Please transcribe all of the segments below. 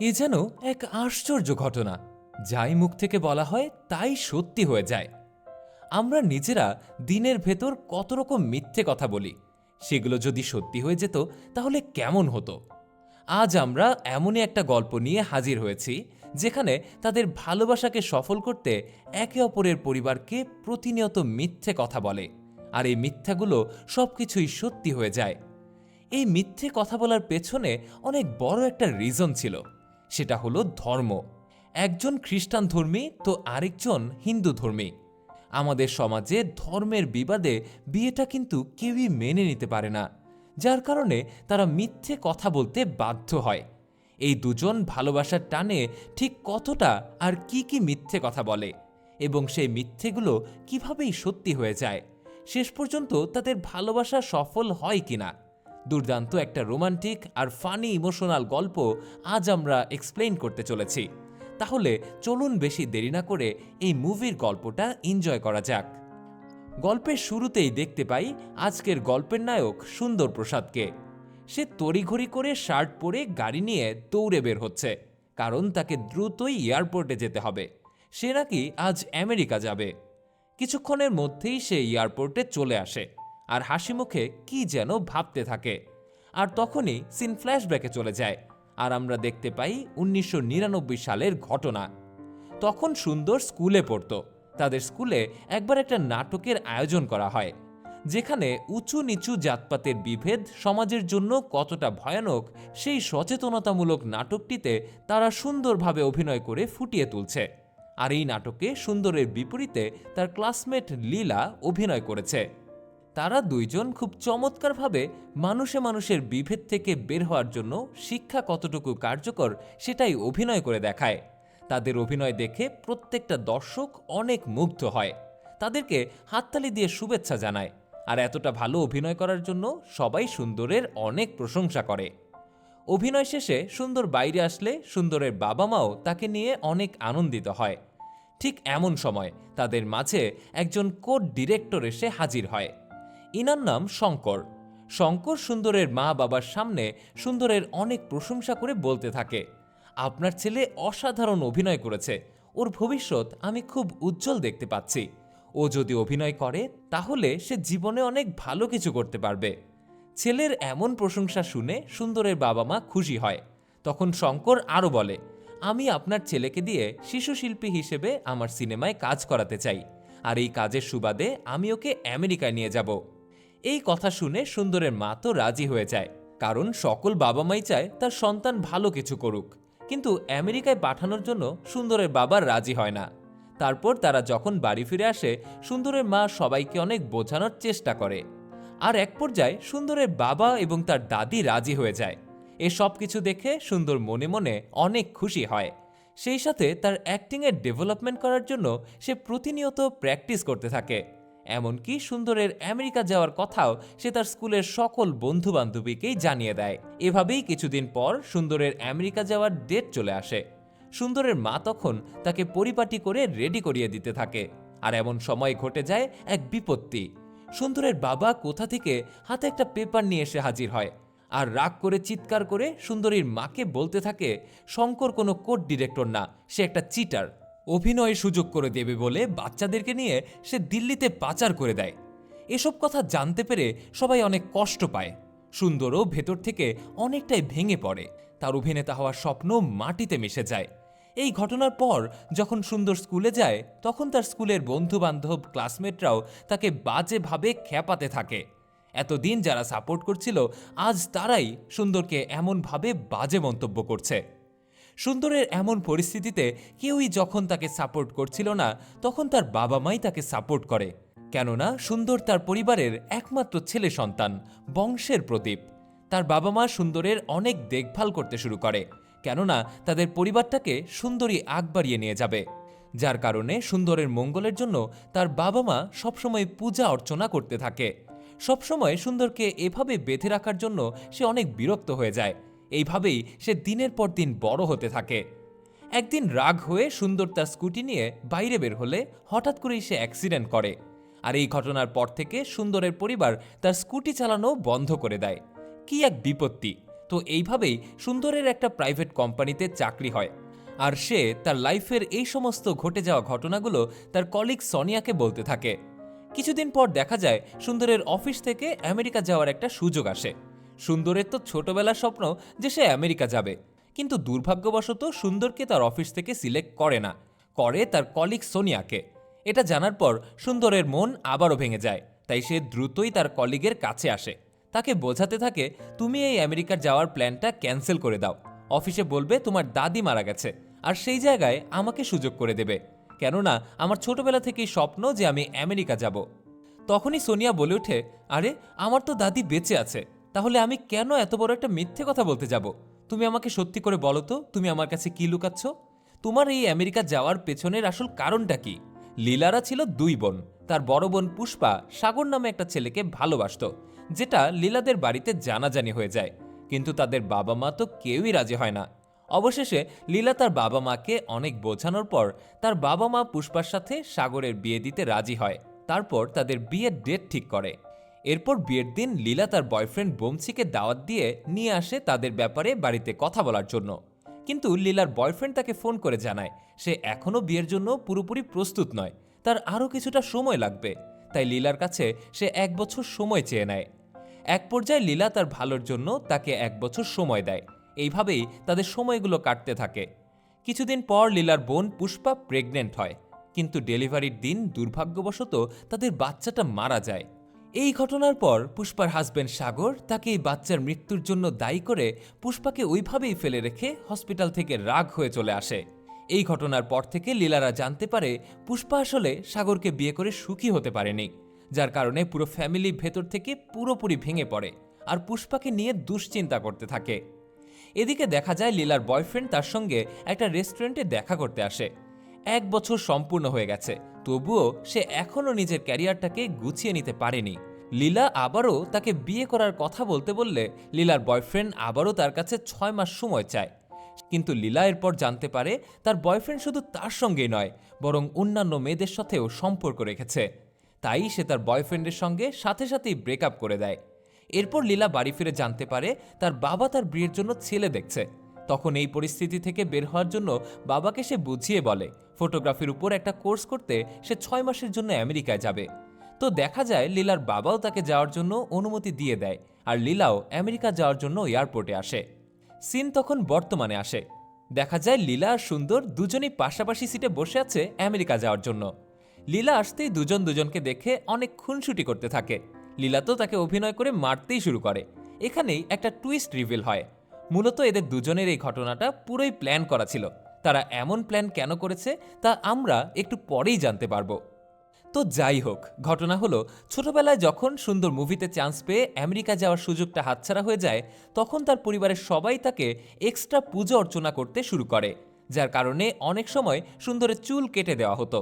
এ যেন এক আশ্চর্য ঘটনা। যাই মুখ থেকে বলা হয়, তাই সত্যি হয়ে যায়। আমরা নিজেরা দিনের ভেতর কত রকম মিথ্যে কথা বলি। সেগুলো যদি সত্যি হয়ে যেত, তাহলে কেমন হতো? আজ আমরা এমনই একটা গল্প নিয়ে হাজির হয়েছি, যেখানে তাদের ভালোবাসাকে সফল করতে একে অপরের পরিবারকে প্রতিনিয়ত মিথ্যে কথা বলে, আর এই মিথ্যাগুলো সবকিছুই সত্যি হয়ে যায়। এই মিথ্যে কথা বলার পেছনে অনেক বড় একটা রিজন ছিল। সেটা হলো ধর্ম। একজন খ্রিস্টান ধর্মী তো আরেকজন হিন্দু ধর্মী। আমাদের সমাজে ধর্মের বিবাদে বিয়েটা কিন্তু কেউই মেনে নিতে পারে না, যার কারণে তারা মিথ্যে কথা বলতে বাধ্য হয়। এই দুজন ভালোবাসার টানে ঠিক কতটা আর কি কি মিথ্যে কথা বলে এবং সেই মিথ্যেগুলো কিভাবেই সত্যি হয়ে যায়, শেষ পর্যন্ত তাদের ভালোবাসা সফল হয় কিনা। দুর্দান্ত একটা রোমান্টিক আর ফানি ইমোশনাল গল্প আজ আমরা এক্সপ্লেইন করতে চলেছি। তাহলে চলুন বেশি দেরি না করে এই মুভির গল্পটা এনজয় করা যাক। গল্পের শুরুতেই দেখতে পাই আজকের গল্পের নায়ক সুন্দর প্রসাদকে। সে তড়িঘড়ি করে শার্ট পরে গাড়ি নিয়ে দৌড়ে বের হচ্ছে, কারণ তাকে দ্রুতই এয়ারপোর্টে যেতে হবে। সে নাকি আজ আমেরিকা যাবে। কিছুক্ষণের মধ্যেই সে এয়ারপোর্টে চলে আসে। আর হাসি মুখে কি যেন ভাবতে থাকে। আর তখনই সিন ফ্ল্যাশব্যাকে চলে যায় আর আমরা দেখতে পাই উনিশশো নিরানব্বই সালের ঘটনা। তখন সুন্দর স্কুলে পড়তো। তাদের স্কুলে একবার একটা নাটকের আয়োজন করা হয়, যেখানে উঁচু নিচু জাতপাতের বিভেদ সমাজের জন্য কতটা ভয়ানক, সেই সচেতনতামূলক নাটকটিতে তারা সুন্দরভাবে অভিনয় করে ফুটিয়ে তুলছে। আর এই নাটকে সুন্দরের বিপরীতে তার ক্লাসমেট লীলা অভিনয় করেছে। তারা দুইজন খুব চমৎকারভাবে মানুষে মানুষের বিভেদ থেকে বের হওয়ার জন্য শিক্ষা কতটুকু কার্যকর সেটাই অভিনয় করে দেখায়। তাদের অভিনয় দেখে প্রত্যেকটা দর্শক অনেক মুগ্ধ হয়। তাদেরকে হাততালি দিয়ে শুভেচ্ছা জানায়। আর এতটা ভালো অভিনয় করার জন্য সবাই সুন্দরের অনেক প্রশংসা করে। অভিনয় শেষে সুন্দর বাইরে আসলে সুন্দরের বাবা মাও তাকে নিয়ে অনেক আনন্দিত হয়। ঠিক এমন সময় তাদের মাঝে একজন কোড ডিরেক্টর এসে হাজির হয়। ইনার নাম শঙ্কর। শঙ্কর সুন্দরের মা বাবার সামনে সুন্দরের অনেক প্রশংসা করে বলতে থাকে, আপনার ছেলে অসাধারণ অভিনয় করেছে। ওর ভবিষ্যৎ আমি খুব উজ্জ্বল দেখতে পাচ্ছি। ও যদি অভিনয় করে, তাহলে সে জীবনে অনেক ভালো কিছু করতে পারবে। ছেলের এমন প্রশংসা শুনে সুন্দরের বাবা মা খুশি হয়। তখন শঙ্কর আরও বলে, আমি আপনার ছেলেকে দিয়ে শিশু শিল্পী হিসেবে আমার সিনেমায় কাজ করাতে চাই। আর এই কাজের সুবাদে আমি ওকে আমেরিকায় নিয়ে যাব। এই কথা শুনে সুন্দরের মা তো রাজি হয়ে যায়, কারণ সকল বাবা মাই চায় তার সন্তান ভালো কিছু করুক। কিন্তু আমেরিকায় পাঠানোর জন্য সুন্দরের বাবা রাজি হয় না। তারপর তারা যখন বাড়ি ফিরে আসে, সুন্দরের মা সবাইকে অনেক বোঝানোর চেষ্টা করে। আর এক পর্যায়ে সুন্দরের বাবা এবং তার দাদি রাজি হয়ে যায়। এ সব কিছু দেখে সুন্দর মনে মনে অনেক খুশি হয়। সেই সাথে তার অ্যাক্টিংয়ের ডেভেলপমেন্ট করার জন্য সে প্রতিনিয়ত প্র্যাকটিস করতে থাকে। এমনকি সুন্দরের আমেরিকা যাওয়ার কথাও সে তার স্কুলের সকল বন্ধু বান্ধবীকেই জানিয়ে দেয়। এভাবেই কিছুদিন পর সুন্দরের আমেরিকা যাওয়ার ডেট চলে আসে। সুন্দরের মা তখন তাকে পরিপাটি করে রেডি করিয়ে দিতে থাকে। আর এমন সময় ঘটে যায় এক বিপত্তি। সুন্দরের বাবা কোথা থেকে হাতে একটা পেপার নিয়ে এসে হাজির হয়। আর রাগ করে চিৎকার করে সুন্দরীর মাকে বলতে থাকে, শঙ্কর কোনো কোড ডিরেক্টর না, সে একটা চিটার। অভিনয়ের সুযোগ করে দেবে বলে বাচ্চাদেরকে নিয়ে সে দিল্লিতে পাচার করে দেয়। এসব কথা জানতে পেরে সবাই অনেক কষ্ট পায়। সুন্দরও ভেতর থেকে অনেকটাই ভেঙে পড়ে। তার অভিনেতা হওয়ার স্বপ্ন মাটিতে মিশে যায়। এই ঘটনার পর যখন সুন্দর স্কুলে যায়, তখন তার স্কুলের বন্ধু বান্ধব ক্লাসমেটরাও তাকে বাজেভাবে খ্যাপাতে থাকে। এতদিন যারা সাপোর্ট করছিল, আজ তারাই সুন্দরকে এমনভাবে বাজে মন্তব্য করছে। সুন্দরের এমন পরিস্থিতিতে কেউই যখন তাকে সাপোর্ট করছিল না, তখন তার বাবা মাই তাকে সাপোর্ট করে। কেননা, সুন্দর তার পরিবারের একমাত্র ছেলে সন্তান, বংশের প্রদীপ। তার বাবা মা সুন্দরের অনেক দেখভাল করতে শুরু করে, কেননা তাদের পরিবারটাকে সুন্দরী আগ বাড়িয়ে নিয়ে যাবে। যার কারণে সুন্দরের মঙ্গলের জন্য তার বাবা মা সবসময় পূজা অর্চনা করতে থাকে। সবসময় সুন্দরকে এভাবে বেঁধে রাখার জন্য সে অনেক বিরক্ত হয়ে যায়। এইভাবেই সে দিনের পর দিন বড় হতে থাকে। একদিন রাগ হয়ে সুন্দর তার স্কুটি নিয়ে বাইরে বের হলে হঠাৎ করেই সে অ্যাক্সিডেন্ট করে। আর এই ঘটনার পর থেকে সুন্দরের পরিবার তার স্কুটি চালানো বন্ধ করে দেয়। কি এক বিপত্তি। তো এইভাবেই সুন্দরের একটা প্রাইভেট কোম্পানিতে চাকরি হয়। আর সে তার লাইফের এই সমস্ত ঘটে যাওয়া ঘটনাগুলো তার কলিগ সনিয়াকে বলতে থাকে। কিছুদিন পর দেখা যায় সুন্দরের অফিস থেকে আমেরিকা যাওয়ার একটা সুযোগ আসে। সুন্দরের তো ছোটবেলার স্বপ্ন যে সে আমেরিকা যাবে। কিন্তু দুর্ভাগ্যবশত সুন্দরকে তার অফিস থেকে সিলেক্ট করে না, করে তার কলিগ সোনিয়াকে। এটা জানার পর সুন্দরের মন আবারও ভেঙে যায়, তাই সে দ্রুতই তার কলিগের কাছে আসে। তাকে বোঝাতে থাকে, তুমি এই আমেরিকার যাওয়ার প্ল্যানটা ক্যান্সেল করে দাও। অফিসে বলবে তোমার দাদি মারা গেছে, আর সেই জায়গায় আমাকে সুযোগ করে দেবে। কেননা আমার ছোটবেলা থেকেই স্বপ্ন যে আমি আমেরিকা যাব। তখনই সোনিয়া বলে ওঠে, আরে, আমার তো দাদি বেঁচে আছে। তাহলে আমি কেন এত বড় একটা মিথ্যে কথা বলতে যাব? তুমি আমাকে সত্যি করে বলো তো, তুমি আমার কাছে কি লুকাচ্ছ? তোমার এই আমেরিকা যাওয়ার পেছনের আসল কারণটা কি? লীলারা ছিল দুই বোন। তার বড় বোন পুষ্পা সাগর নামে একটা ছেলেকে ভালোবাসত, যেটা লীলাদের বাড়িতে জানাজানি হয়ে যায়। কিন্তু তাদের বাবা মা তো কেউই রাজি হয় না। অবশেষে লীলা তার বাবা মাকে অনেক বোঝানোর পর তার বাবা মা পুষ্পার সাথে সাগরের বিয়ে দিতে রাজি হয়। তারপর তাদের বিয়ের ডেট ঠিক করে। এরপর বিয়ের দিন লীলা তার বয়ফ্রেন্ড বমসিকে দাওয়াত দিয়ে নিয়ে আসে তাদের ব্যাপারে বাড়িতে কথা বলার জন্য। কিন্তু লীলার বয়ফ্রেন্ড তাকে ফোন করে জানায়, সে এখনও বিয়ের জন্য পুরোপুরি প্রস্তুত নয়, তার আরও কিছুটা সময় লাগবে। তাই লীলার কাছে সে এক বছর সময় চেয়ে নেয়। এক পর্যায়ে লীলা তার ভালোর জন্য তাকে এক বছর সময় দেয়। এইভাবেই তাদের সময়গুলো কাটতে থাকে। কিছুদিন পর লীলার বোন পুষ্পা প্রেগনেন্ট হয়, কিন্তু ডেলিভারির দিন দুর্ভাগ্যবশত তাদের বাচ্চাটা মারা যায়। এই ঘটনার পর পুষ্পার হাজবেন্ড সাগর তাকে এই বাচ্চার মৃত্যুর জন্য দায়ী করে পুষ্পাকে ওইভাবেই ফেলে রেখে হসপিটাল থেকে রাগ হয়ে চলে আসে। এই ঘটনার পর থেকে লীলারা জানতে পারে পুষ্পা আসলে সাগরকে বিয়ে করে সুখী হতে পারেনি, যার কারণে পুরো ফ্যামিলি ভেতর থেকে পুরোপুরি ভেঙে পড়ে আর পুষ্পাকে নিয়ে দুশ্চিন্তা করতে থাকে। এদিকে দেখা যায় লীলার বয়ফ্রেন্ড তার সঙ্গে একটা রেস্টুরেন্টে দেখা করতে আসে। এক বছর সম্পূর্ণ হয়ে গেছে। তবুও সে এখনও নিজের ক্যারিয়ারটাকে গুছিয়ে নিতে পারেনি। লীলা আবারও তাকে বিয়ে করার কথা বলতে বললে লীলার বয়ফ্রেন্ড আবারও তার কাছে ছয় মাস সময় চায়। কিন্তু লীলা এরপর জানতে পারে তার বয়ফ্রেন্ড শুধু তার সঙ্গেই নয়, বরং অন্যান্য মেয়েদের সাথেও সম্পর্ক রেখেছে। তাই সে তার বয়ফ্রেন্ডের সঙ্গে সাথে সাথেই ব্রেকআপ করে দেয়। এরপর লীলা বাড়ি ফিরে জানতে পারে তার বাবা তার বিয়ের জন্য ছেলে দেখছে। তখন এই পরিস্থিতি থেকে বের হওয়ার জন্য বাবাকে সে বুঝিয়ে বলে ফটোগ্রাফির উপর একটা কোর্স করতে সে ছয় মাসের জন্য আমেরিকায় যাবে। তো দেখা যায় লীলার বাবাও তাকে যাওয়ার জন্য অনুমতি দিয়ে দেয় আর লীলাও আমেরিকা যাওয়ার জন্য এয়ারপোর্টে আসে। সিন তখন বর্তমানে আসে। দেখা যায় লীলা আর সুন্দর দুজনেই পাশাপাশি সিটে বসে আছে আমেরিকা যাওয়ার জন্য। লীলা আসতেই দুজন দুজনকে দেখে অনেক খুনসুটি করতে থাকে। লীলা তো তাকে অভিনয় করে মারতেই শুরু করে। এখানেই একটা টুইস্ট রিভিল হয়। মূলত এদের দুজনের এই ঘটনাটা পুরোই প্ল্যান করা ছিল। তারা এমন প্ল্যান কেন করেছে তা আমরা একটু পরেই জানতে পারব। তো যাই হোক, ঘটনা হলো, ছোটবেলায় যখন সুন্দর মুভিতে চান্স পেয়ে আমেরিকা যাওয়ার সুযোগটা হাতছাড়া হয়ে যায়, তখন তার পরিবারের সবাই তাকে এক্সট্রা পুজো অর্চনা করতে শুরু করে, যার কারণে অনেক সময় সুন্দরের চুল কেটে দেওয়া হতো,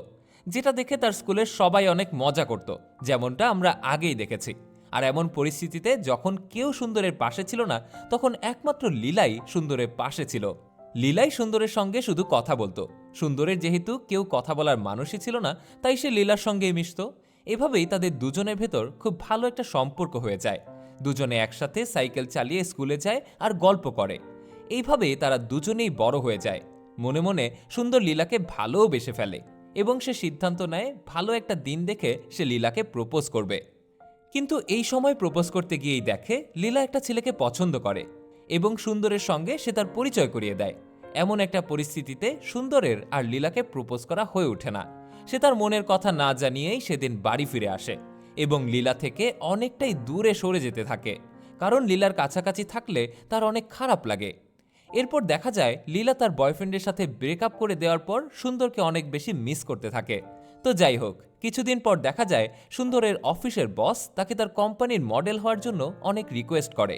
যেটা দেখে তার স্কুলের সবাই অনেক মজা করত, যেমনটা আমরা আগেই দেখেছি। আর এমন পরিস্থিতিতে যখন কেউ সুন্দরের পাশে ছিল না, তখন একমাত্র লীলাই সুন্দরের পাশে ছিল। লীলাই সুন্দরের সঙ্গে শুধু কথা বলতো। সুন্দরের যেহেতু কেউ কথা বলার মানুষই ছিল না, তাই সে লীলার সঙ্গে মিশত। এভাবেই তাদের দুজনের ভেতর খুব ভালো একটা সম্পর্ক হয়ে যায়। দুজনে একসাথে সাইকেল চালিয়ে স্কুলে যায় আর গল্প করে। এইভাবে তারা দুজনেই বড় হয়ে যায়। মনে মনে সুন্দর লীলাকে ভালোও বেসে ফেলে এবং সে সিদ্ধান্ত নেয় ভালো একটা দিন দেখে সে লীলাকে প্রপোজ করবে। কিন্তু এই সময় প্রপোজ করতে গিয়েই দেখে লীলা একটা ছেলেকে পছন্দ করে। এবং সুন্দরের সঙ্গে সে তার পরিচয় করিয়ে দেয়। এমন একটা পরিস্থিতিতে সুন্দরের আর লীলাকে প্রপোজ করা হয়ে ওঠে না। সে তার মনের কথা না জানিয়েই সেদিন বাড়ি ফিরে আসে এবং লীলা থেকে অনেকটাই দূরে সরে যেতে থাকে, কারণ লীলার কাছাকাছি থাকলে তার অনেক খারাপ লাগে। এরপর দেখা যায়, লীলা তার বয়ফ্রেন্ডের সাথে ব্রেকআপ করে দেওয়ার পর সুন্দরকে অনেক বেশি মিস করতে থাকে। তো যাই হোক, কিছুদিন পর দেখা যায়, সুন্দরের অফিসের বস তাকে তার কোম্পানির মডেল হওয়ার জন্য অনেক রিকোয়েস্ট করে।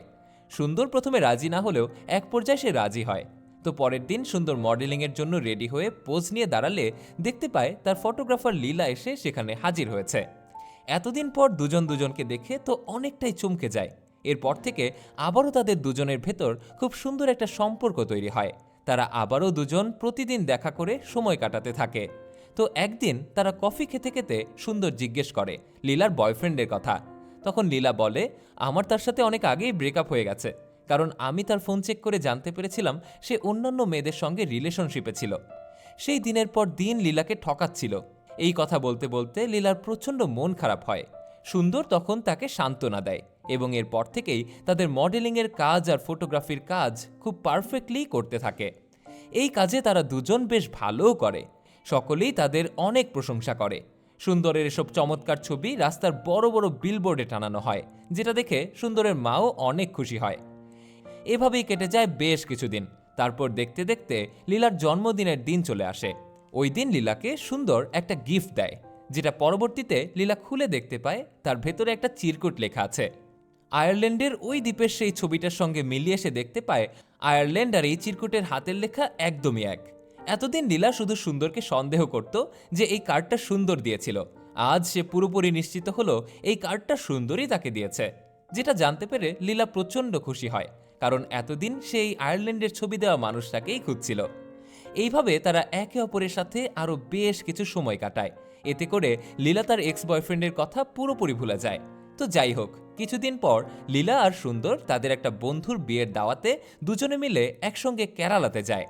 সুন্দর প্রথমে রাজি না হলেও এক পর্যায়ে সে রাজি হয়। তো পরের দিন সুন্দর মডেলিংয়ের জন্য রেডি হয়ে পোজ নিয়ে দাঁড়ালে দেখতে পায় তার ফটোগ্রাফার লীলা এসে সেখানে হাজির হয়েছে। এতদিন পর দুজন দুজনকে দেখে তো অনেকটাই চমকে যায়। এরপর থেকে আবারও তাদের দুজনের ভেতর খুব সুন্দর একটা সম্পর্ক তৈরি হয়। তারা আবারও দুজন প্রতিদিন দেখা করে সময় কাটাতে থাকে। তো একদিন তারা কফি খেতে খেতে সুন্দর জিজ্ঞেস করে, লীলার বয়ফ্রেন্ডের কথা। তখন লীলা বলে, আমার তার সাথে অনেক আগেই ব্রেকআপ হয়ে গেছে। কারণ আমি তার ফোন চেক করে জানতে পেরেছিলাম সে অন্যান্য মেয়েদের সঙ্গে রিলেশনশিপে ছিল। সেই দিনের পর দিন লীলাকে ঠকাচ্ছিল। এই কথা বলতে বলতে লীলার প্রচণ্ড মন খারাপ হয়। সুন্দর তখন তাকে সান্ত্বনা দেয় এবং এরপর থেকেই তাদের মডেলিংয়ের কাজ আর ফটোগ্রাফির কাজ খুব পারফেক্টলি করতে থাকে। এই কাজে তারা দুজন বেশ ভালোও করে। সকলেই তাদের অনেক প্রশংসা করে। সুন্দরের এসব চমৎকার ছবি রাস্তার বড় বড় বিলবোর্ডে টানানো হয়, যেটা দেখে সুন্দরের মাও অনেক খুশি হয়। এভাবেই কেটে যায় বেশ কিছুদিন। তারপর দেখতে দেখতে লীলার জন্মদিনের দিন চলে আসে। ওই দিন লীলাকে সুন্দর একটা গিফট দেয়, যেটা পরবর্তীতে লীলা খুলে দেখতে পায়, তার ভেতরে একটা চিরকুট লেখা আছে। আয়ারল্যান্ডের ওই দ্বীপের সেই ছবিটার সঙ্গে মিলিয়ে সে দেখতে পায়, আয়ারল্যান্ড আর এই চিরকুটের হাতের লেখা একদমই এক। এতদিন লীলা শুধু সুন্দরকে সন্দেহ করত যে এই কার্ডটা সুন্দর দিয়েছিল। আজ সে পুরোপুরি নিশ্চিত হলো এই কার্ডটা সুন্দরই তাকে দিয়েছে। যেটা জানতে পেরে লীলা প্রচণ্ড খুশি হয়, কারণ এতদিন সে এই আয়ারল্যান্ডের ছবি দেওয়া মানুষটাকেই খুঁজছিল। এইভাবে তারা একে অপরের সাথে আরও বেশ কিছু সময় কাটায়। এতে করে লীলা তার এক্স বয়ফ্রেন্ডের কথা পুরোপুরি ভুলে যায়। তো যাই হোক, কিছুদিন পর লীলা আর সুন্দর তাদের একটা বন্ধুর বিয়ের দাওয়াতে দুজনে মিলে একসঙ্গে কেরালাতে যায়।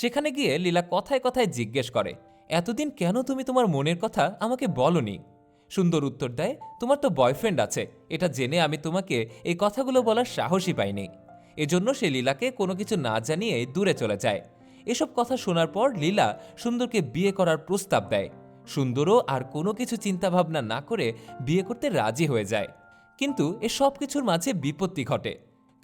সেখানে গিয়ে লীলা কথায় কথায় জিজ্ঞেস করে, এতদিন কেন তুমি তোমার মনের কথা আমাকে বলনি? সুন্দর উত্তর দেয়, তোমার তো বয়ফ্রেন্ড আছে, এটা জেনে আমি তোমাকে এই কথাগুলো বলার সাহসই পাইনি। এজন্য সে লীলাকে কোনো কিছু না জানিয়ে দূরে চলে যায়। এসব কথা শোনার পর লীলা সুন্দরকে বিয়ে করার প্রস্তাব দেয়। সুন্দরও আর কোনো কিছু চিন্তাভাবনা না করে বিয়ে করতে রাজি হয়ে যায়। কিন্তু এ সব কিছুর মাঝে বিপত্তি ঘটে,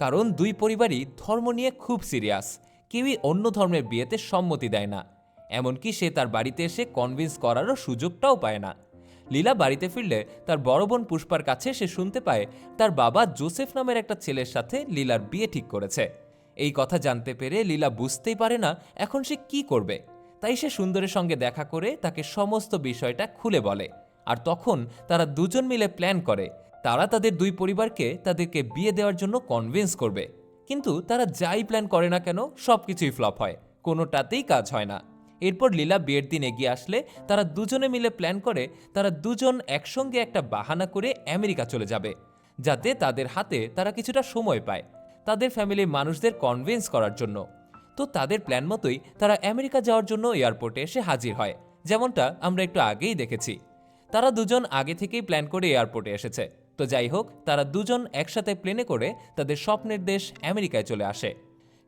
কারণ দুই পরিবারই ধর্ম নিয়ে খুব সিরিয়াস। কেউই অন্য ধর্মের বিয়েতে সম্মতি দেয় না। এমনকি সে তার বাড়িতে এসে কনভিন্স করারও সুযোগটাও পায় না। লীলা বাড়িতে ফিরলে তার বড় বোন পুষ্পার কাছে সে শুনতে পায় তার বাবা জোসেফ নামের একটা ছেলের সাথে লীলার বিয়ে ঠিক করেছে। এই কথা জানতে পেরে লীলা বুঝতেই পারে না এখন সে কি করবে। তাই সে সুন্দরের সঙ্গে দেখা করে তাকে সমস্ত বিষয়টা খুলে বলে। আর তখন তারা দুজন মিলে প্ল্যান করে। তারা তাদের দুই পরিবারকে তাদেরকে বিয়ে দেওয়ার জন্য কনভিন্স করবে। কিন্তু তারা যাই প্ল্যান করে না কেন সব কিছুই ফ্লপ হয়। কোনোটাতেই কাজ হয় না। এরপর লীলা বিয়ের দিন এগিয়ে আসলে তারা দুজনে মিলে প্ল্যান করে তারা দুজন একসঙ্গে একটা বাহানা করে আমেরিকা চলে যাবে, যাতে তাদের হাতে তারা কিছুটা সময় পায়, তাদের ফ্যামিলির মানুষদের কনভিন্স করার জন্য। তো তাদের প্ল্যান মতোই তারা আমেরিকা যাওয়ার জন্য এয়ারপোর্টে এসে হাজির হয়, যেমনটা আমরা একটু আগেই দেখেছি। তারা দুজন আগে থেকেই প্ল্যান করে এয়ারপোর্টে এসেছে। তো যাই হোক, তারা দুজন একসাথে প্লেনে করে তাদের স্বপ্নের দেশ আমেরিকায় চলে আসে।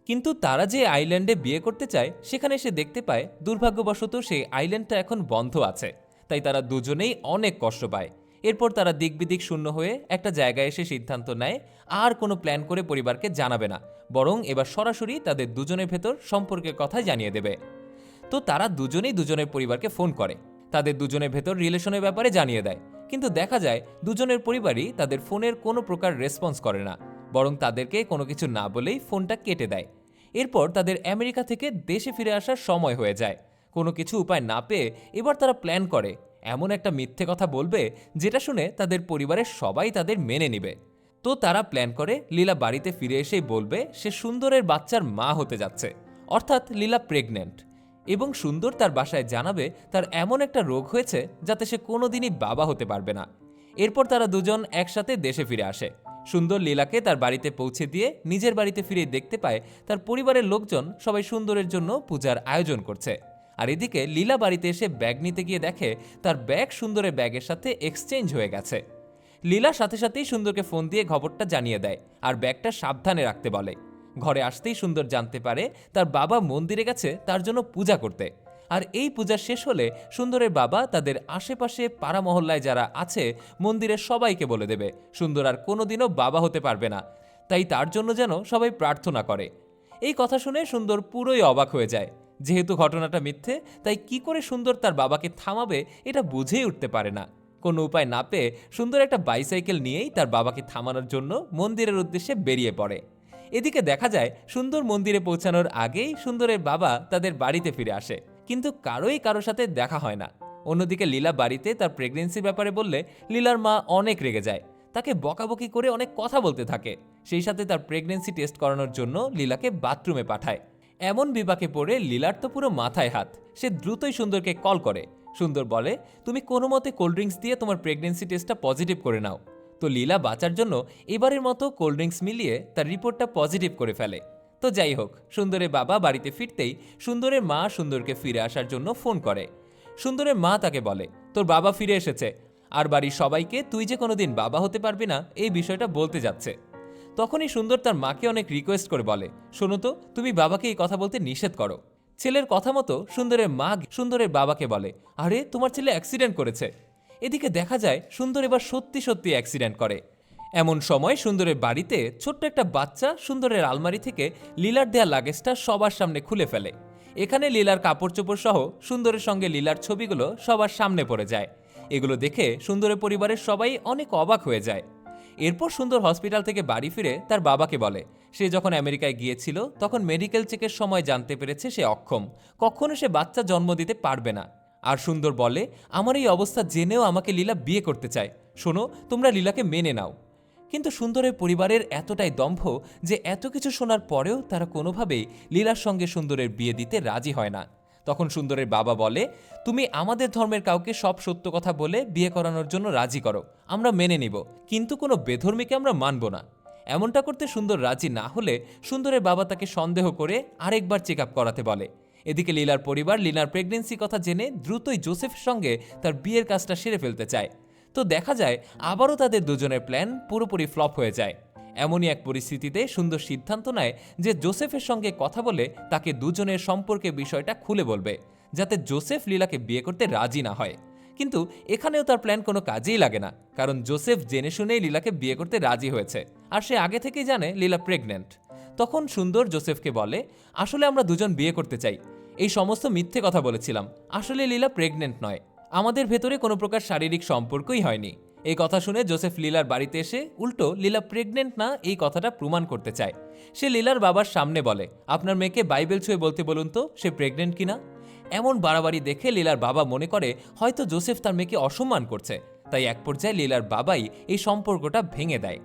কিন্তু তারা যে আইল্যান্ডে বিয়ে করতে চায়, সেখানে সে দেখতে পায়, দুর্ভাগ্যবশত সেই আইল্যান্ডটা এখন বন্ধ আছে। তাই তারা দুজনেই অনেক কষ্ট পায়। এরপর তারা দিকবিদিক শূন্য হয়ে একটা জায়গায় এসে সিদ্ধান্ত নেয়, আর কোনো প্ল্যান করে পরিবারকে জানাবে না। বরং এবার সরাসরি তাদের দুজনের ভেতর সম্পর্কের কথা জানিয়ে দেবে। তো তারা দুজনেই দুজনের পরিবারকে ফোন করে। তাদের দুজনের ভেতর রিলেশনের ব্যাপারে জানিয়ে দেয়। কিন্তু দেখা যায় দুজনের পরিবারই তাদের ফোনের কোনো প্রকার রেসপন্স করে না, বরং তাদেরকে কোনো কিছু না বলেই ফোনটা কেটে দেয়। এরপর তাদের আমেরিকা থেকে দেশে ফিরে আসার সময় হয়ে যায়। কোনো কিছু উপায় না পেয়ে এবার তারা প্ল্যান করে, এমন একটা মিথ্যে কথা বলবে যেটা শুনে তাদের পরিবারের সবাই তাদের মেনে নেবে। তো তারা প্ল্যান করে লীলা বাড়িতে ফিরে এসেই বলবে, সে সুন্দরের বাচ্চার মা হতে যাচ্ছে। অর্থাৎ লীলা প্রেগনেন্ট এবং সুন্দর তার বাসায় জানাবে তার এমন একটা রোগ হয়েছে যাতে সে কোনোদিনই বাবা হতে পারবে না। এরপর তারা দুজন একসাথে দেশে ফিরে আসে। সুন্দর লীলাকে তার বাড়িতে পৌঁছে দিয়ে নিজের বাড়িতে ফিরে দেখতে পায় তার পরিবারের লোকজন সবাই সুন্দরের জন্য পূজার আয়োজন করছে। আর এদিকে লীলা বাড়িতে এসে ব্যাগ নিতে গিয়ে দেখে তার ব্যাগ সুন্দরের ব্যাগের সাথে এক্সচেঞ্জ হয়ে গেছে। লীলা সাথে সাথেই সুন্দরকে ফোন দিয়ে খবরটা জানিয়ে দেয় আর ব্যাগটা সাবধানে রাখতে বলে। ঘরে আসতেই সুন্দর জানতে পারে তার বাবা মন্দিরে গেছে তার জন্য পূজা করতে। আর এই পূজা শেষ হলে সুন্দরের বাবা তাদের আশেপাশে পাড়া মহল্লায় যারা আছে, মন্দিরের সবাইকে বলে দেবে, সুন্দর আর কোনোদিনও বাবা হতে পারবে না। তাই তার জন্য যেন সবাই প্রার্থনা করে। এই কথা শুনে সুন্দর পুরোই অবাক হয়ে যায়। যেহেতু ঘটনাটা মিথ্যে, তাই কি করে সুন্দর তার বাবাকে থামাবে এটা বুঝেই উঠতে পারে না। কোনো উপায় না পেয়ে সুন্দর একটা বাইসাইকেল নিয়েই তার বাবাকে থামানোর জন্য মন্দিরের উদ্দেশ্যে বেরিয়ে পড়ে। এদিকে দেখা যায়, সুন্দর মন্দিরে পৌঁছানোর আগেই সুন্দরের বাবা তাদের বাড়িতে ফিরে আসে। কিন্তু কারোই কারোর সাথে দেখা হয় না। অন্যদিকে লীলা বাড়িতে তার প্রেগনেন্সির ব্যাপারে বললে, লীলার মা অনেক রেগে যায়। তাকে বকাবকি করে অনেক কথা বলতে থাকে। সেই সাথে তার প্রেগনেন্সি টেস্ট করানোর জন্য লীলাকে বাথরুমে পাঠায়। এমন বিপাকে পড়ে লীলার তো পুরো মাথায় হাত। সে দ্রুতই সুন্দরকে কল করে। সুন্দর বলে, তুমি কোনো মতে কোল্ড ড্রিঙ্কস দিয়ে তোমার প্রেগনেন্সি টেস্টটা পজিটিভ করে নাও। তো লীলা বাঁচার জন্য এবারের মতো কোল্ড ড্রিঙ্কস মিলিয়ে তার রিপোর্টটা পজিটিভ করে ফেলে। তো যাই হোক, সুন্দরের বাবা বাড়িতে ফিরতেই সুন্দরের মা সুন্দরকে ফিরে আসার জন্য ফোন করে। সুন্দরের মা তাকে বলে, তোর বাবা ফিরে এসেছে। আর বাড়ির সবাইকে তুই যে কোনোদিন বাবা হতে পারবি না, এই বিষয়টা বলতে যাচ্ছে। তখনই সুন্দর তার মাকে অনেক রিকোয়েস্ট করে বলে, শোনো তো, তুমি বাবাকে এই কথা বলতে নিষেধ করো। ছেলের কথা মতো সুন্দরের মা সুন্দরের বাবাকে বলে, আরে, তোমার ছেলে অ্যাক্সিডেন্ট করেছে। এদিকে দেখা যায় সুন্দর এবার সত্যি সত্যি অ্যাক্সিডেন্ট করে। এমন সময় সুন্দরের বাড়িতে ছোট্ট একটা বাচ্চা সুন্দরের আলমারি থেকে লীলার দেয়া লাগেজটা সবার সামনে খুলে ফেলে। এখানে লীলার কাপড় চোপড় সহ সুন্দরের সঙ্গে লীলার ছবিগুলো সবার সামনে পড়ে যায়। এগুলো দেখে সুন্দরের পরিবারের সবাই অনেক অবাক হয়ে যায়। এরপর সুন্দর হসপিটাল থেকে বাড়ি ফিরে তার বাবাকে বলে, সে যখন আমেরিকায় গিয়েছিল, তখন মেডিকেল চেকের সময় জানতে পেরেছে সে অক্ষম। কখনো সে বাচ্চা জন্ম দিতে পারবে না। আর সুন্দর বলে, আমার এই অবস্থা জেনেও আমাকে লীলা বিয়ে করতে চায়। শোনো, তোমরা লীলাকে মেনে নাও। কিন্তু সুন্দরের পরিবারের এতটাই দম্ভ যে এত কিছু শোনার পরেও তারা কোনোভাবেই লীলার সঙ্গে সুন্দরের বিয়ে দিতে রাজি হয় না। তখন সুন্দরের বাবা বলে, তুমি আমাদের ধর্মের কাউকে সব সত্য কথা বলে বিয়ে করানোর জন্য রাজি করো। আমরা মেনে নিব। কিন্তু কোনো বেধর্মীকে আমরা মানব না। এমনটা করতে সুন্দর রাজি না হলে সুন্দরের বাবা তাকে সন্দেহ করে আরেকবার চেক আপ করাতে বলে। এদিকে লীলার পরিবার লীলার প্রেগনেন্সি কথা জেনে দ্রুতই জোসেফের সঙ্গে তার বিয়ের কাজটা সেরে ফেলতে চায়। তো দেখা যায়, আবারও তাদের দুজনের প্ল্যান পুরোপুরি ফ্লপ হয়ে যায়। এমনই এক পরিস্থিতিতে সুন্দর সিদ্ধান্ত নেয় যে জোসেফের সঙ্গে কথা বলে তাকে দুজনের সম্পর্কে বিষয়টা খুলে বলবে, যাতে জোসেফ লীলাকে বিয়ে করতে রাজি না হয়। কিন্তু এখানেও তার প্ল্যান কোনো কাজেই লাগে না, কারণ জোসেফ জেনে শুনেই লীলাকে বিয়ে করতে রাজি হয়েছে, আর সে আগে থেকেই জানে লীলা প্রেগনেন্ট তখন সুন্দর জোসেফকে বলে, আসলে আমরা দুজন বিয়ে করতে চাই এই সমস্ত মিথ্যে কথা বলেছিলাম। আসলে লীলা প্রেগনেন্ট নয়। আমাদের ভেতরে কোনো প্রকার শারীরিক সম্পর্কই হয়নি। এই কথা শুনে জোসেফ লীলার বাড়িতে এসে উল্টো লীলা প্রেগনেন্ট না এই কথাটা প্রমাণ করতে চায়। সে লীলার বাবার সামনে বলে, আপনার মেয়েকে বাইবেল ছুঁয়ে বলতে বলুন তো, সে প্রেগনেন্ট কিনা? এমন বাড়াবাড়ি দেখে লীলার বাবা মনে করে, হয়তো জোসেফ তার মেয়েকে অসম্মান করছে। তাই এক পর্যায়ে লীলার বাবাই এই সম্পর্কটা ভেঙে দেয়।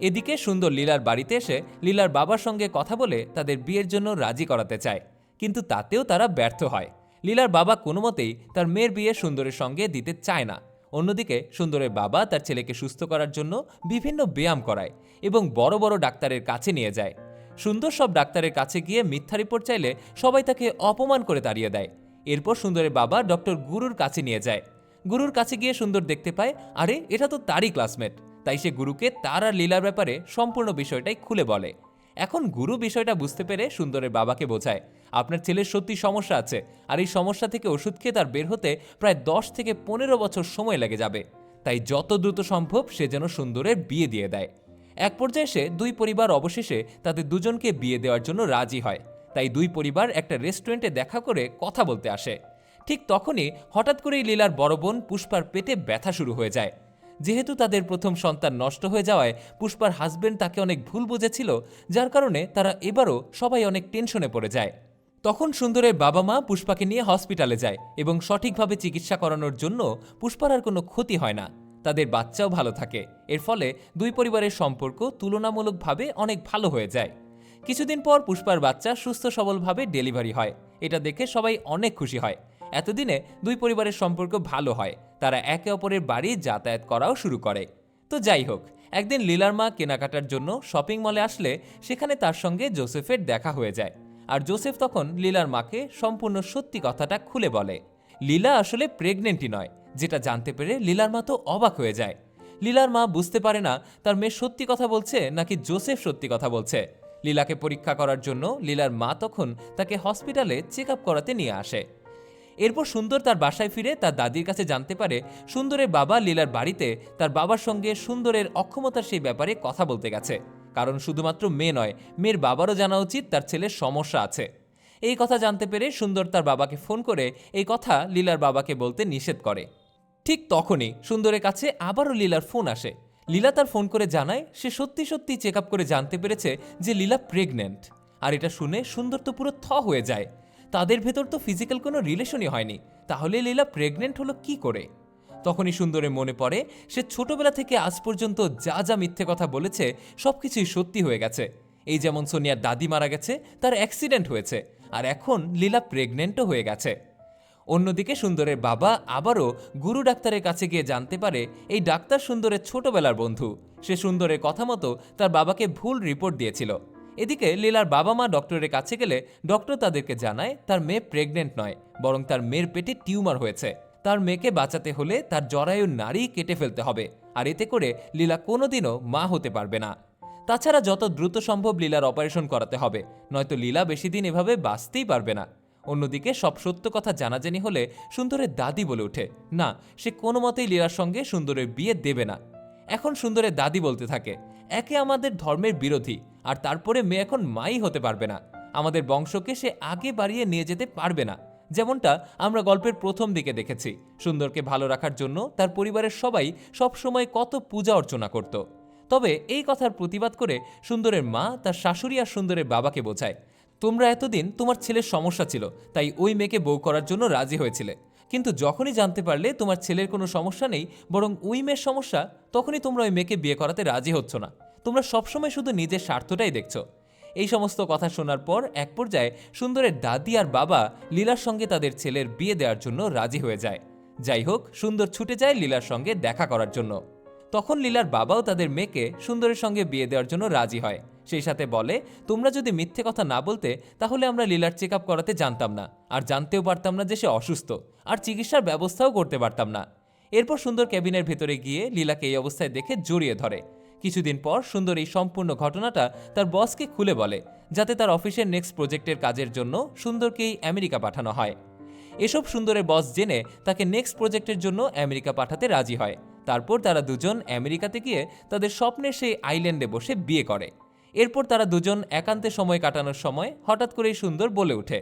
এদিকে সুন্দর লীলার বাড়িতে এসে লীলার বাবার সঙ্গে কথা বলে তাদের বিয়ের জন্য রাজি করাতে চায়। কিন্তু তাতেও তারা ব্যর্থ হয়। লীলার বাবা কোনো মতেই তার মেয়ের বিয়ে সুন্দরের সঙ্গে দিতে চায় না। অন্যদিকে সুন্দরের বাবা তার ছেলেকে সুস্থ করার জন্য বিভিন্ন ব্যায়াম করায় এবং বড় বড় ডাক্তারের কাছে নিয়ে যায়। সুন্দর সব ডাক্তারের কাছে গিয়ে মিথ্যা রিপোর্ট চাইলে সবাই তাকে অপমান করে তাড়িয়ে দেয়। এরপর সুন্দরের বাবা ডক্টর গুরুর কাছে নিয়ে যায়। গুরুর কাছে গিয়ে সুন্দর দেখতে পায়, আরে, এটা তো তারই ক্লাসমেট। তাই সে গুরুকে তার আর লীলার ব্যাপারে সম্পূর্ণ বিষয়টাই খুলে বলে। এখন গুরু বিষয়টা বুঝতে পেরে সুন্দরের বাবাকে বোঝায় আপনার ছেলের সত্যি সমস্যা আছে আর এই সমস্যা থেকে ওষুধ খেয়ে তার বের হতে প্রায় দশ থেকে পনেরো বছর সময় লেগে যাবে। তাই যত দ্রুত সম্ভব সে যেন সুন্দরের বিয়ে দিয়ে দেয়। এক পর্যায়ে সে দুই পরিবার অবশেষে তাদের দুজনকে বিয়ে দেওয়ার জন্য রাজি হয়। তাই দুই পরিবার একটা রেস্টুরেন্টে দেখা করে কথা বলতে আসে। ঠিক তখনই হঠাৎ করেই লীলার বড় বোন পুষ্পার পেটে ব্যথা শুরু হয়ে যায়। যেহেতু তাদের প্রথম সন্তান নষ্ট হয়ে যাওয়ায় পুষ্পার হাজবেন্ড তাকে অনেক ভুল বুঝেছিল, যার কারণে তারা এবারও সবাই অনেক টেনশনে পড়ে যায়। তখন সুন্দরের বাবা মা পুষ্পাকে নিয়ে হসপিটালে যায় এবং সঠিকভাবে চিকিৎসা করানোর জন্য পুষ্পার আর কোনো ক্ষতি হয় না। তাদের বাচ্চাও ভালো থাকে। এর ফলে দুই পরিবারের সম্পর্ক তুলনামূলকভাবে অনেক ভালো হয়ে যায়। কিছুদিন পর পুষ্পার বাচ্চা সুস্থ সবলভাবে ডেলিভারি হয়। এটা দেখে সবাই অনেক খুশি হয়। এতদিনে দুই পরিবারের সম্পর্ক ভালো হয়। তারা একে অপরের বাড়ি যাতায়াত করাও শুরু করে। তো যাই হোক, একদিন লীলার মা কেনাকাটার জন্য শপিং মলে আসলে সেখানে তার সঙ্গে জোসেফের দেখা হয়ে যায়। আর জোসেফ তখন লীলার মাকে সম্পূর্ণ সত্যি কথাটা খুলে বলে। লীলা আসলে প্রেগনেন্টই নয়, যেটা জানতে পেরে লীলার মা তো অবাক হয়ে যায়। লীলার মা বুঝতে পারে না তার মেয়ে সত্যি কথা বলছে নাকি জোসেফ সত্যি কথা বলছে। লীলাকে পরীক্ষা করার জন্য লীলার মা তখন তাকে হসপিটালে চেক করাতে নিয়ে আসে। এরপর সুন্দর তার বাসায় ফিরে তার দাদির কাছে জানতে পারে সুন্দরের বাবা লীলার বাড়িতে তার বাবার সঙ্গে সুন্দরের অক্ষমতার সেই ব্যাপারে কথা বলতে গেছে। কারণ শুধুমাত্র মেয়ে নয়, মেয়ের বাবারও জানা উচিত তার ছেলের সমস্যা আছে। এই কথা জানতে পেরে সুন্দর তার বাবাকে ফোন করে এই কথা লীলার বাবাকে বলতে নিষেধ করে। ঠিক তখনই সুন্দরের কাছে আবারও লীলার ফোন আসে। লীলা তার ফোন করে জানায়, সে সত্যি সত্যি চেক করে জানতে পেরেছে যে লীলা প্রেগনেন্ট আর এটা শুনে সুন্দর তো পুরো থ হয়ে যায়। তাদের ভেতর তো ফিজিক্যাল কোনো রিলেশনই হয়নি। তাহলে লীলা প্রেগনেন্ট হলো কি করে? তখনই সুন্দরের মনে পড়ে, সে ছোটবেলা থেকে আজ পর্যন্ত যা যা মিথ্যে কথা বলেছে সব কিছুই সত্যি হয়ে গেছে। এই যেমন সোনিয়ার দাদি মারা গেছে, তার অ্যাক্সিডেন্ট হয়েছে, আর এখন লীলা প্রেগনেন্টও হয়ে গেছে। অন্যদিকে সুন্দরের বাবা আবারও গুরু ডাক্তারের কাছে গিয়ে জানতে পারে, এই ডাক্তার সুন্দরের ছোটবেলার বন্ধু। সে সুন্দরের কথা মতো তার বাবাকে ভুল রিপোর্ট দিয়েছিল। এদিকে লীলার বাবা মা ডক্টরের কাছে গেলে, ডক্টর তাদেরকে জানায়, তার মেয়ে প্রেগনেন্ট নয়, বরং তার মেয়ের পেটে টিউমার হয়েছে। তার মেয়েকে বাঁচাতে হলে তার জরায়ু নারী কেটে ফেলতে হবে, আর এতে করে লীলা কোনোদিনও মা হতে পারবে না। তাছাড়া যত দ্রুত সম্ভব লীলার অপারেশন করাতে হবে, নয়তো লীলা বেশি দিন এভাবে বাঁচতেই পারবে না। অন্যদিকে সব সত্য কথা জানাজানি হলে সুন্দরের দাদি বলে ওঠে, না, সে কোনো মতেই লীলার সঙ্গে সুন্দরের বিয়ে দেবে না। এখন সুন্দরের দাদি বলতে থাকে, একে আমাদের ধর্মের বিরোধী, আর তারপরে মেয়ে এখন মাই হতে পারবে না। আমাদের বংশকে সে আগে বাড়িয়ে নিয়ে যেতে পারবে না। যেমনটা আমরা গল্পের প্রথম দিকে দেখেছি। সুন্দরকে ভালো রাখার জন্য তার পরিবারের সবাই সবসময় কত পূজা অর্চনা করত। তবে এই কথার প্রতিবাদ করে সুন্দরের মা তার শাশুড়ি আর সুন্দরের বাবাকে বোঝায়, তোমরা এতদিন তোমার ছেলের সমস্যা ছিল, তাই ওই মেয়েকে বউ করার জন্য রাজি হয়েছিলে। কিন্তু যখনই জানতে পারলে তোমার ছেলের কোনো সমস্যা নেই, বরং ওই মেয়ের সমস্যা, তখনই তোমরা ওই মেয়েকে বিয়ে করাতে রাজি হচ্ছ না। তোমরা সবসময় শুধু নিজের স্বার্থটাই দেখছ। এই সমস্ত কথা শোনার পর এক পর্যায়ে সুন্দরের দাদি আর বাবা লীলার সঙ্গে তাদের ছেলের বিয়ে দেওয়ার জন্য রাজি হয়ে যায়। যাই হোক, সুন্দর ছুটে যায় লীলার সঙ্গে দেখা করার জন্য। তখন লীলার বাবাও তাদের মেয়েকে সুন্দরের সঙ্গে বিয়ে দেওয়ার জন্য রাজি হয়। সেই সাথে বলে, তোমরা যদি মিথ্যে কথা না বলতে, তাহলে আমরা লীলার চেক আপ করাতে জানতাম না। আর জানতেও পারতাম না যে সে অসুস্থ। আর চিকিৎসার ব্যবস্থাও করতে পারতাম না। এরপর সুন্দর ক্যাবিনের ভেতরে গিয়ে লীলাকে এই অবস্থায় দেখে জড়িয়ে ধরে। কিছুদিন পর সুন্দর এই সম্পূর্ণ ঘটনাটা তার বসকে খুলে বলে, যাতে তার অফিসের নেক্সট প্রজেক্টের কাজের জন্য সুন্দরকেই আমেরিকা পাঠানো হয়। এসব সুন্দরের বস জেনে তাকে নেক্সট প্রজেক্টের জন্য আমেরিকা পাঠাতে রাজি হয়। তারপর তারা দুজন আমেরিকাতে গিয়ে তাদের স্বপ্নের সেই আইল্যান্ডে বসে বিয়ে করে। এরপর তারা দুজন একান্তে সময় কাটানোর সময় হঠাৎ করেই সুন্দর বলে ওঠে,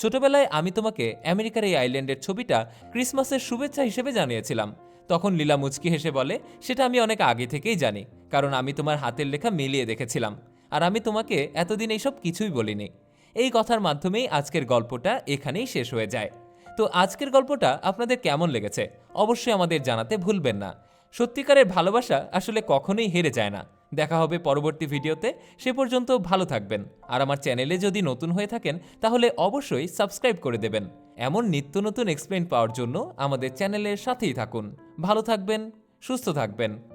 ছোটবেলায় আমি তোমাকে আমেরিকার এই আইল্যান্ডের ছবিটা ক্রিসমাসের শুভেচ্ছা হিসেবে জানিয়েছিলাম। তখন লীলা মুচকি হেসে বলে, সেটা আমি অনেক আগে থেকেই জানি, কারণ আমি তোমার হাতের লেখা মিলিয়ে দেখেছিলাম। আর আমি তোমাকে এতদিন এইসব কিছুই বলিনি। এই কথার মাধ্যমেই আজকের গল্পটা এখানেই শেষ হয়ে যায়। তো আজকের গল্পটা আপনাদের কেমন লেগেছে? অবশ্যই আমাদের জানাতে ভুলবেন না। সত্যিকারের ভালোবাসা আসলে কখনোই হেরে যায় না। দেখা হবে পরবর্তী ভিডিওতে। সে পর্যন্ত ভালো থাকবেন। আর আমার চ্যানেলে যদি নতুন হয়ে থাকেন, তাহলে অবশ্যই সাবস্ক্রাইব করে দেবেন। এমন নিত্য নতুন এক্সপ্লেন পাওয়ার জন্য আমাদের চ্যানেলের সাথেই থাকুন। ভালো থাকবেন, সুস্থ থাকবেন।